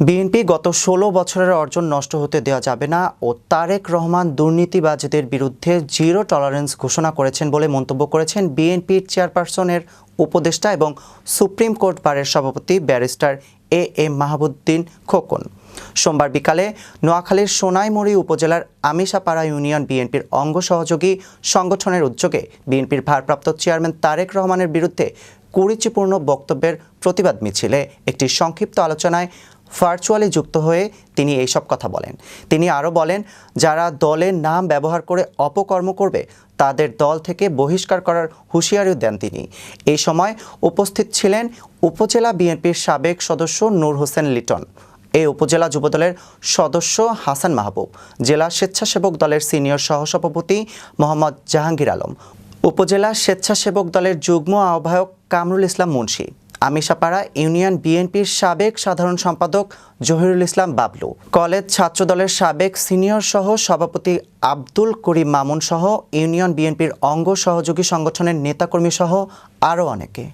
BNP গত ষোলো বছরের অর্জন নষ্ট হতে দেওয়া যাবে না ও তারেক রহমান দুর্নীতিবাজদের বিরুদ্ধে জিরো টলারেন্স ঘোষণা করেছেন বলে মন্তব্য করেছেন বিএনপির চেয়ারপারসনের উপদেষ্টা এবং সুপ্রিম কোর্ট বারের সভাপতি barrister A M Mahbubuddin Khokon. সোমবার বিকালে নোয়াখালীর সোনাইমুড়ি উপজেলার আমিষাপাড়া ইউনিয়ন বিএনপির অঙ্গ সহযোগী সংগঠনের উদ্যোগে বিএনপির ভারপ্রাপ্ত চেয়ারম্যান তারেক রহমানের বিরুদ্ধে কুরুচিপূর্ণ বক্তব্যের প্রতিবাদ মিছিলে একটি সংক্ষিপ্ত আলোচনায় ভার্চুয়ালি যুক্ত হয়ে তিনি এইসব কথা বলেন। তিনি আরও বলেন, যারা দলের নাম ব্যবহার করে অপকর্ম করবে, তাদের দল থেকে বহিষ্কার করার হুঁশিয়ারিও দেন তিনি। এই সময় উপস্থিত ছিলেন উপজেলা বিএনপির সাবেক সদস্য নূর হোসেন লিটন। এই উপজেলা যুবদলের সদস্য হাসান মাহবুব, জেলা স্বেচ্ছাসেবক দলের সিনিয়র সহসভাপতি মোহাম্মদ জাহাঙ্গীর আলম, উপজেলা স্বেচ্ছাসেবক দলের যুগ্ম আহ্বায়ক কামরুল ইসলাম মুন্সি আমিষাপাড়া ইউনিয়ন বিএনপির সাবেক সাধারণ সম্পাদক জহিরুল ইসলাম বাবলু, কলেজ ছাত্র দলের সাবেক সিনিয়র সহ সভাপতি আব্দুল করিম মামুন সহ ইউনিয়ন বিএনপির অঙ্গ সহযোগী সংগঠনের নেতাকর্মী সহ আরও অনেকে।